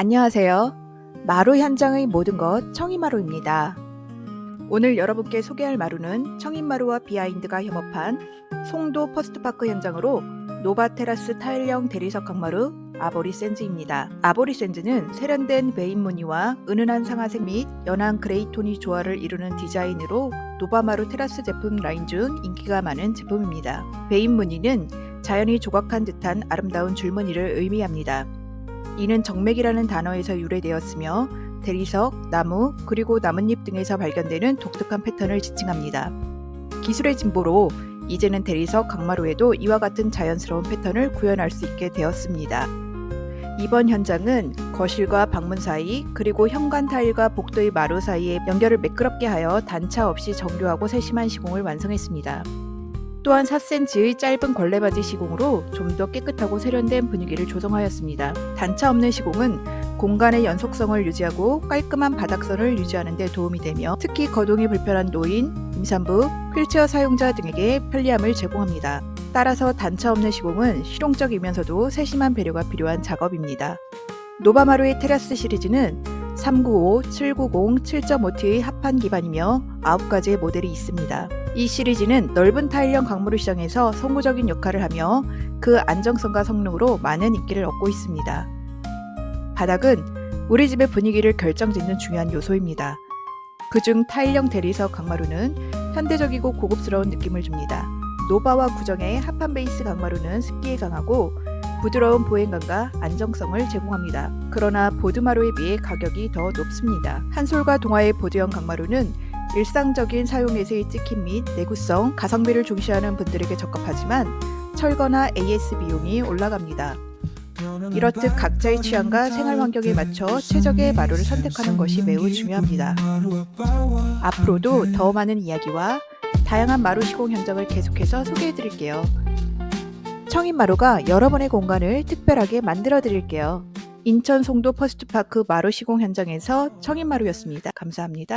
안녕하세요. 마루 현장의 모든 것 청인마루입니다. 오늘 여러분께 소개할 마루는 청인마루와 비하인드가 협업한 송도 퍼스트파크 현장으로 노바테라스 타일형 대리석 강마루 아보리센즈입니다. 아보리센즈는 세련된 베인 무늬와 은은한 상아색 및 연한 그레이톤이 조화를 이루는 디자인으로 노바마루 테라스 제품 라인 중 인기가 많은 제품입니다. 베인 무늬는 자연이 조각한 듯한 아름다운 줄무늬를 의미합니다. 이는 정맥이라는 단어에서 유래되었으며 대리석, 나무, 그리고 나뭇잎 등에서 발견되는 독특한 패턴을 지칭합니다. 기술의 진보로 이제는 대리석 강마루에도 이와 같은 자연스러운 패턴을 구현할 수 있게 되었습니다. 이번 현장은 거실과 방문 사이 그리고 현관 타일과 복도의 마루 사이에 연결을 매끄럽게 하여 단차 없이 정교하고 세심한 시공을 완성했습니다. 또한 4cm의 짧은 걸레바지 시공으로 좀 더 깨끗하고 세련된 분위기를 조성하였습니다. 단차 없는 시공은 공간의 연속성을 유지하고 깔끔한 바닥선을 유지하는 데 도움이 되며 특히 거동이 불편한 노인, 임산부, 휠체어 사용자 등에게 편리함을 제공합니다. 따라서 단차 없는 시공은 실용적이면서도 세심한 배려가 필요한 작업입니다. 노바마루의 테라스 시리즈는 395, 790, 7.5T의 합판 기반이며 9가지의 모델이 있습니다. 이 시리즈는 넓은 타일형 강무루 시장에서 성우적인 역할을 하며 그 안정성과 성능으로 많은 인기를 얻고 있습니다. 바닥은 우리 집의 분위기를 결정짓는 중요한 요소입니다. 그중 타일형 대리석 강마루는 현대적이고 고급스러운 느낌을 줍니다. 노바와 구정의 합판 베이스 강마루는 습기에 강하고 부드러운 보행감과 안정성을 제공합니다. 그러나 보드마루에 비해 가격이 더 높습니다. 한솔과 동화의 보드형 강마루는 일상적인 사용에서의 찍힘 및 내구성, 가성비를 중시하는 분들에게 적합하지만 철거나 AS 비용이 올라갑니다. 이렇듯 각자의 취향과 생활 환경에 맞춰 최적의 마루를 선택하는 것이 매우 중요합니다. 앞으로도 더 많은 이야기와 다양한 마루 시공 현장을 계속해서 소개해 드릴게요. 청인 마루가 여러분의 공간을 특별하게 만들어 드릴게요. 인천 송도 퍼스트파크 마루 시공 현장에서 청인 마루였습니다. 감사합니다.